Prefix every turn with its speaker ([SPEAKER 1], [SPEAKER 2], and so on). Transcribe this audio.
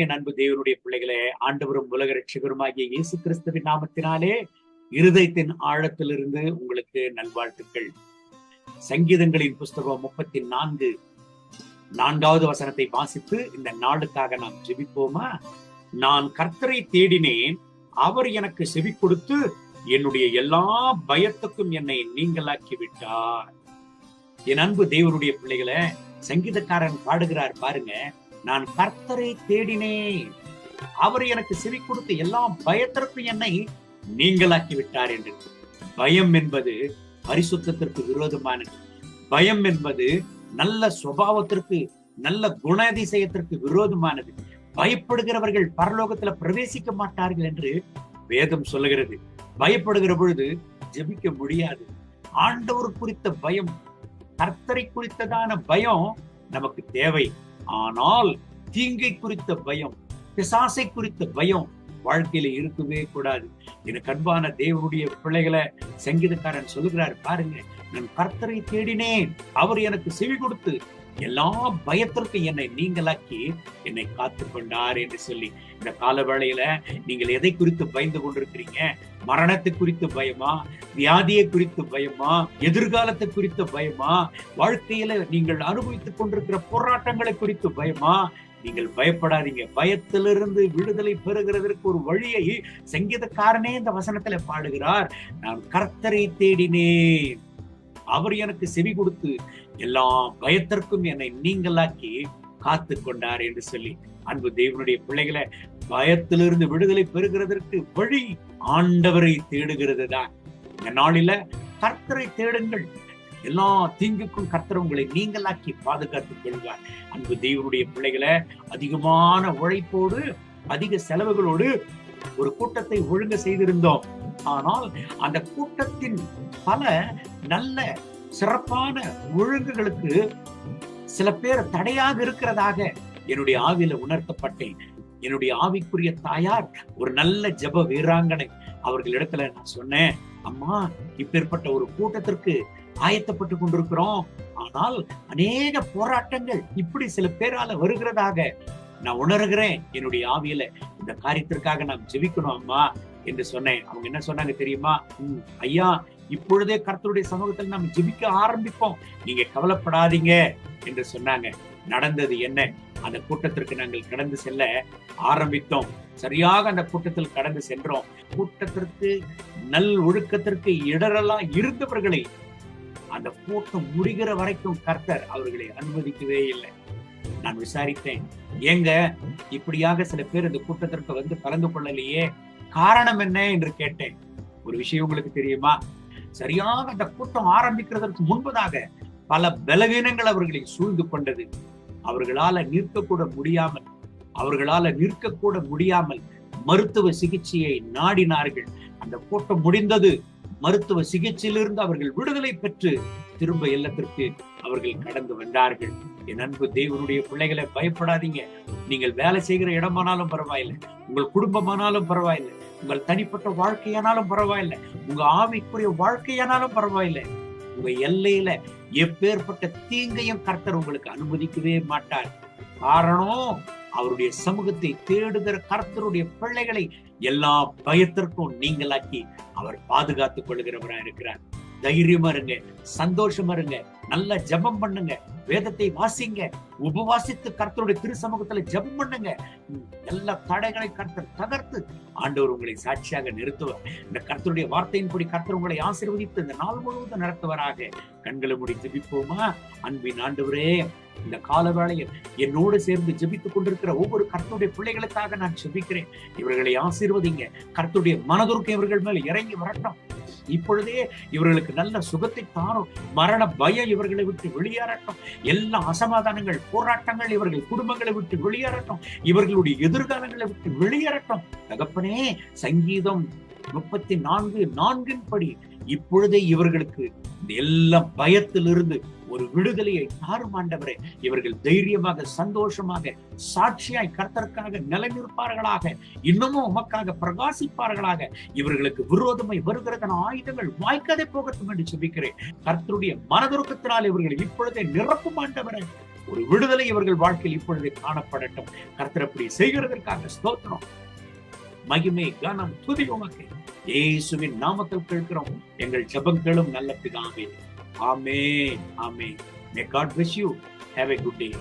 [SPEAKER 1] என் அன்பு தேவனுடைய பிள்ளைகளே ஆண்டவரும் உலக ரட்சகருமாகிய இயேசு கிறிஸ்துவின் நாமத்தினாலே இருதயத்தின் ஆழத்திலிருந்து உங்களுக்கு நல்வாழ்த்துக்கள். சங்கீதங்களின் புஸ்தகம் முப்பத்தி நான்கு நான்காவது வசனத்தை வாசித்து இந்த நாளுக்காக நாம் ஜெபிப்போமா? நான் கர்த்தரை தேடினேன் அவர் எனக்கு செவி கொடுத்து என்னுடைய எல்லா பயத்துக்கும் என்னை நீங்களாக்கி விட்டார் என் அன்பு தேவனுடைய பிள்ளைகளை சங்கீதக்காரன் பாடுகிறார் பாருங்க. நான் கர்த்தரை தேடினேன். அவர் எனக்கு செவி கொடுத்து எல்லாம் பயத்திற்கும் என்னை நீங்களாக்கி விட்டார் என்று. பயம் என்பது பரிசுத்தத்திற்கு விரோதமானது. பயம் என்பது நல்ல சுபாவத்திற்கு நல்ல குணாதிசயத்திற்கு விரோதமானது. பயப்படுகிறவர்கள் பரலோகத்துல பிரவேசிக்க மாட்டார்கள் என்று வேதம் சொல்லுகிறது. பயப்படுகிற பொழுது ஜெபிக்க முடியாது. ஆண்டவர் குறித்த பயம் கர்த்தரை குறித்ததான பயம் நமக்கு தேவை. ஆனால் தீங்கை குறித்த பயம் பிசாசை குறித்த பயம் வாழ்க்கையில இருக்கவே கூடாது. எனக்கு அன்பான தேவனுடைய பிள்ளைகளை சங்கீதக்காரன் சொல்லுகிறார் பாருங்க நான் கர்த்தரை தேடினேன். அவர் எனக்கு செவி கொடுத்து எல்லா பயத்திற்கும் என்னை நீங்களாக்கி என்னை காத்து கொண்டார் என்று சொல்லி இந்த கால வேளையில நீங்கள் எதை குறித்து பயந்து கொண்டிருக்கிறீங்க? மரணத்தை குறித்து பயமா? வியாதியை குறித்து பயமா? எதிர்காலத்தை குறித்து பயமா? வாழ்க்கையில நீங்கள் அனுபவித்துக் கொண்டிருக்கிற போராட்டங்களை குறித்து பயமா? நீங்கள் பயப்படாதீங்க. பயத்திலிருந்து விடுதலை பெறுகிறதற்கு ஒரு வழியை சங்கீதக்காரனே இந்த வசனத்துல பாடுகிறார். நான் கர்த்தரை தேடினேன். அவர் எனக்கு செவி கொடுத்து எல்லா பயத்திற்கும் என்னை நீங்களாக்கி காத்து கொண்டார் என்று சொல்லி அன்பு தேவனுடைய பிள்ளைகளை பயத்திலிருந்து விடுதலை பெறுகிறதற்கு வழி ஆண்டவரை தேடுகிறது தான் இந்த நாளில கர்த்தரை தேடுங்கள். எல்லா தீங்குக்கும் கர்த்தர் உங்களை நீங்களாக்கி பாதுகாத்துக் கொள்வார். அன்பு தேவனுடைய பிள்ளைகளை அதிகமான உழைப்போடு அதிக செலவுகளோடு ஒரு கூட்டத்தை ஒழுங்க செய்திருந்தோம். ஆனால் அந்த கூட்டத்தின் பல நல்ல சிறப்பான ஒழுங்குகளுக்கு சில பேர் தடையாக இருக்கிறதாக என்னுடைய ஆவியில உணர்த்தப்பட்டேன். என்னுடைய ஆவிக்குரிய தாயார் ஒரு நல்ல ஜப வீராங்கனை அவர்களிடத்துல நான் சொன்னேன். அம்மா இப்பேற்பட்ட ஒரு கூட்டத்திற்கு ஆயத்தப்பட்டு கொண்டிருக்கிறோம். ஆனால் அநேக போராட்டங்கள் இப்படி சில பேரால வருகிறதாக நான் உணர்கிறேன். என்னுடைய ஆவியில இந்த காரியத்திற்காக நாம் ஜெபிக்கணும் அம்மா. என்று சொன்னேன். அவங்க என்ன சொன்னாங்க தெரியுமா? உம் ஐயா இப்பொழுதே கர்த்தருடைய சமூகத்தில் நாம் ஜெபிக்க ஆரம்பிப்போம். நீங்க கவலைப்படாதீங்க என்று சொன்னாங்க. நடந்தது என்ன? அந்த கூட்டத்திற்கு நாங்கள் கடந்து செல்ல ஆரம்பித்தோம். சரியாக அந்த கூட்டத்தில் கடந்து சென்றோம். கூட்டத்திற்கு நல் ஒழுக்கத்திற்கு இடரெல்லாம் இருந்தவர்களை அந்த கூட்டம் முடிகிற வரைக்கும் கர்த்தர் அவர்களை அனுமதிக்கவே இல்லை. நான் விசாரித்தேன். ஏங்க இப்படியாக சில பேர் இந்த கூட்டத்திற்கு வந்து கலந்து கொள்ளலையே? காரணம் என்ன என்று கேட்டேன். ஒரு விஷயம் உங்களுக்கு தெரியுமா? சரியாக அந்த கூட்டம் ஆரம்பிக்கிறதற்கு முன்பதாக பல பலவீனங்கள் அவர்களை சூழ்ந்து கொண்டது. அவர்களால நிற்கக்கூட முடியாமல் அவர்களால நிற்கக்கூட முடியாமல் மருத்துவ சிகிச்சையை நாடினார்கள். அந்த கூட்டம் முடிந்தது. மருத்துவ சிகிச்சையிலிருந்து அவர்கள் விடுதலை பெற்று திரும்ப இல்லத்திற்கு அவர்கள் கடந்து வந்தார்கள். என் அன்பு தேவனுடைய பிள்ளைகளை பயப்படாதீங்க. நீங்கள் வேலை செய்கிற இடமானாலும் பரவாயில்லை. உங்கள் குடும்பமானாலும் பரவாயில்லை. உங்கள் தனிப்பட்ட வாழ்க்கையானாலும் பரவாயில்லை. உங்க ஆவிக்குரிய வாழ்க்கையானாலும் பரவாயில்லை. உங்க எல்லையில எப்பேற்பட்ட தீங்கையும் கர்த்தர் உங்களுக்கு அனுமதிக்கவே மாட்டார். காரணம் அவருடைய சமூகத்தை தேடுகிற கர்த்தருடைய பிள்ளைகளை எல்லா பயத்திற்கும் நீங்களாக்கி அவர் பாதுகாத்துக் கொள்கிறவரா இருக்கிறார். தைரியமா இருங்க சந்தோஷமா இருங்க நல்லா ஜெபம் பண்ணுங்க. வேதத்தை வாசிங்க உபவாசித்து கர்த்தருடைய திரு சமூகத்துல ஜபம் பண்ணுங்க. எல்லா தடைகளை கர்த்தர் தகர்த்து ஆண்டவர் உங்களை சாட்சியாக நிறுத்துவார். இந்த கர்த்தருடைய வார்த்தையின்படி கர்த்தர் உங்களை ஆசீர்வதித்து இந்த நாள் முழுவதும் நடத்துவராக. கண்களை முடி ஜபிப்போமா? அன்பின் ஆண்டவரே இந்த கால வேளையில் என்னோடு சேர்ந்து ஜெபித்துக் கொண்டிருக்கிற ஒவ்வொரு கர்த்தருடைய பிள்ளைகளுக்காக நான் ஜபிக்கிறேன். இவர்களை ஆசீர்வதிங்க. கர்த்தருடைய மனதுருக்கு இவர்கள் மேல் இறங்கி வரட்டும். இப்பொழுதே இவர்களுக்கு நல்ல சுகத்தை தாரும். மரண பயம் இவர்களை விட்டு வெளியேறட்டும். எல்லா அசமாதானங்கள் போராட்டங்கள் இவர்கள் குடும்பங்களை விட்டு வெளியேறட்டும். இவர்களுடைய எதிர்காலங்களை விட்டு வெளியேறட்டும். தகப்பனே சங்கீதம் முப்பத்தி நான்கு நான்கின் படி இப்பொழுதே இவர்களுக்கு இந்த எல்லா பயத்திலிருந்து ஒரு விடுதலையை தாரும் இவர்கள் தைரியமாக சந்தோஷமாக சாட்சியாய் கர்த்தருக்காக நிலைநிற்பார்களாக இன்னமும் உமக்காக பிரகாசிப்பார்களாக இவர்களுக்கு விரோதமை வருகிறதன ஆயுதங்கள் வாய்க்காதே போகட்டும் என்று சொல்லிக்கிறேன் கர்த்தருடைய மனதுருக்கத்தினால் இவர்கள் இப்பொழுதே நிரப்பும் ஆண்டவரே. ஒரு விடுதலை இவர்கள் வாழ்க்கையில் இப்பொழுதே காணப்படட்டும். கர்த்தர் அப்படி செய்கிறதற்காக ஸ்தோத்திரம். மகிமை கனம் துதி உமக்கு. இயேசுவின் நாமத்தில் கேட்கிறோம். எங்கள் ஜபங்களும் நல்ல பிதாமே Amen. Amen. May God bless you. Have a good day.